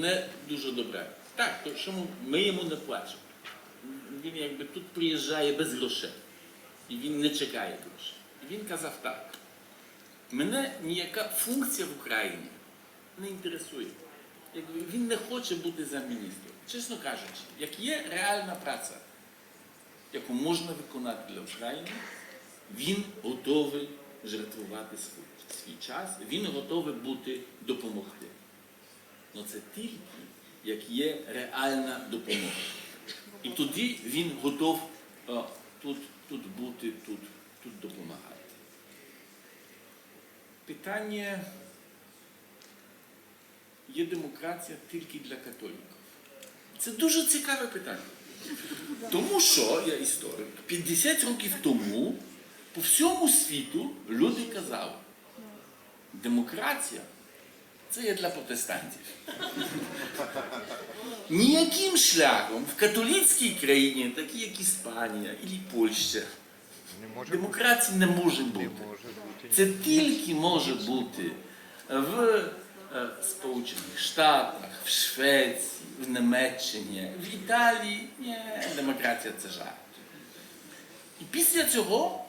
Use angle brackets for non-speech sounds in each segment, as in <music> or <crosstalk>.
одне дуже добре. Так, то що ми- йому не плачемо. Він якби тут приїжджає без грошей. І він не чекає грошей. І він казав так. Мене ніяка функція в Україні не інтересує. Якби він не хоче бути замміністром. Чесно кажучи, як є реальна праця, яку можна виконати для України, він готовий жертвувати свій час, він готовий бути допомогти. Але це тільки як є реальна допомога. І тоді він готов а, тут, тут бути, тут, тут допомагати. Питання є демократія тільки для католиків. Це дуже цікаве питання. Тому що я історик, 50 років тому по всьому світу люди казали, демократія це є для протестантів. <laughs> Ніяким шляхом в католицькій країні, такі як Іспанія і Польща, демократії не може бути. Це тільки може бути в е, Сполучених Штатах, в Швеції, в Німеччині, в Італії. Ні, демократія це жарт. І після цього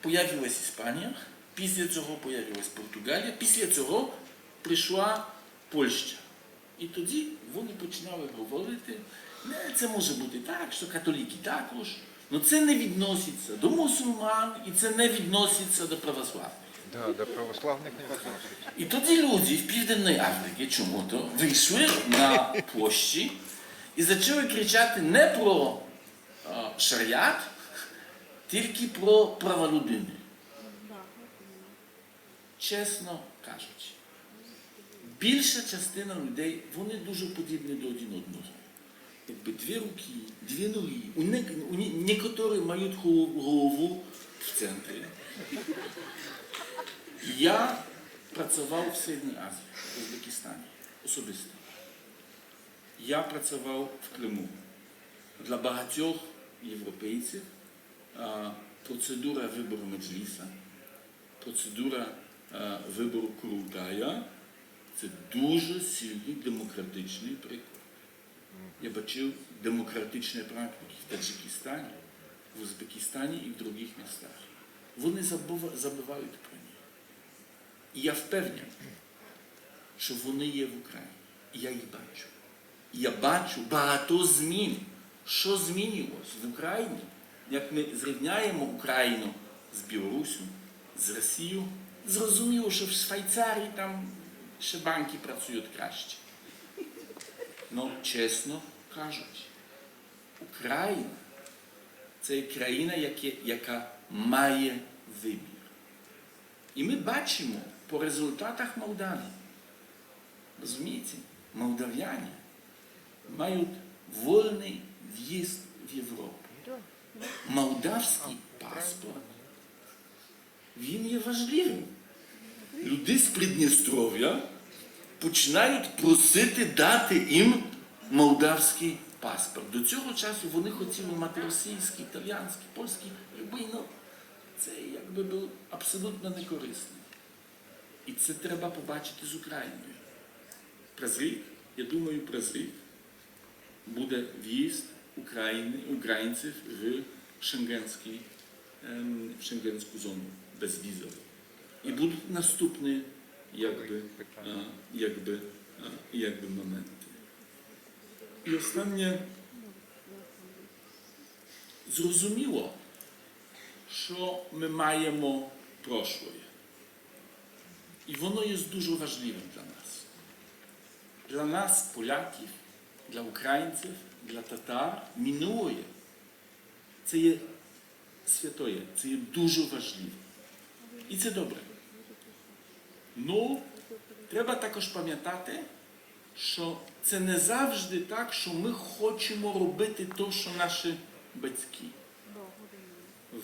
появилась Іспанія, після цього появилась Португалія, після цього прийшла Польща. І тоді вони починали говорити, не, це може бути так, що католіки також, але це не відноситься до мусульман і це не відноситься до православних. Да, до православних не відносить. І тоді люди в Південній Африці чому-то вийшли на площі і почали кричати не про шаріат, тільки про права людини. Чесно кажучи, більша частина людей, вони дуже подібні до один одного. Якби дві руки, дві ноги. У, не, у не, некоторі мають голов- голову в центрі. Я працював в Середній Азії, в Узбекистані, особисто. Я працював в Криму. Для багатьох європейців а, процедура вибору меджліса, процедура а, вибору Курултая – це дуже сильний демократичний приклад. Я бачив демократичні практики в Таджикистані, в Узбекистані і в других містах. Вони забувають про них. І я впевнений, що вони є в Україні. І я їх бачу. І я бачу багато змін. Що змінилось в Україні, як ми зрівняємо Україну з Білоруссю, з Росією, зрозуміло, що в Швейцарії там ще банки працюють краще. Ну, чесно кажучи, Україна це країна, яка має вибір. І ми бачимо по результатах Молдавії. Розумієте, молдав'яни мають вольний в'їзд в Європу. Молдавський паспорт, він є важливим. Люди з Придністров'я починають просити дати їм молдавський паспорт. До цього часу вони хотіли мати російський, італіянський, польський, любий, ну, це якби було абсолютно некорисно. І це треба побачити з Україною. Призрік, я думаю, през рік буде в'їзд українців в шенгенський, ем, в шенгенську зону безвізово. І будуть наступні якби, а, якби, а, якби моменти. І останнє зрозуміло, що ми маємо прошлое. І воно є дуже важливим для нас. Для нас, поляків, для українців, для татар, минуле це є святоє, це є дуже важливо. І це добре. Ну, треба також пам'ятати, що це не завжди так, що ми хочемо робити те, що наші батьки.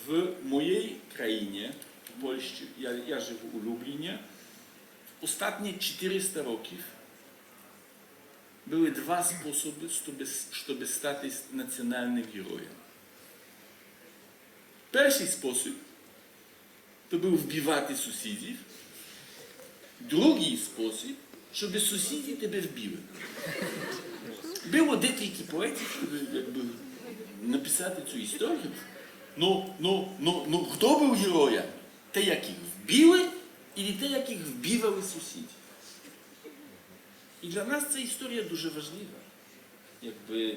В моїй країні, в Польщі, я, я живу у Любліні, останні 400 років були два способи, щоб, стати національним героєм. Перший спосіб то був вбивати сусідів, другий спосіб, щоб сусіди тебе вбили. Було декілька поетів, якби, написати цю історію. Ну, ну, ну, ну, хто був героєм? Те, яких вбили, і те, яких вбивали сусіди. І для нас ця історія дуже важлива. Якби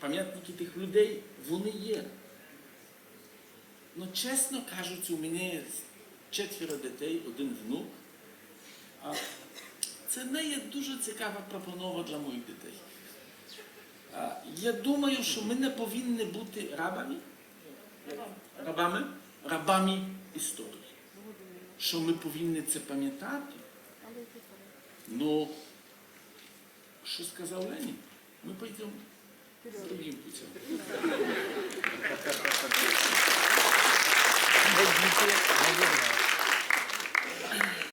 пам'ятники тих людей, вони є. Ну, чесно кажучи, у мене четверо дітей, один внук. Це не є дуже цікава пропонова для моїх дітей. Я думаю, що ми не повинні бути рабами, рабами, рабами історії. Що ми повинні це пам'ятати. Ну, що сказав Ленін? Ми пойдемо другим путем. Наверное.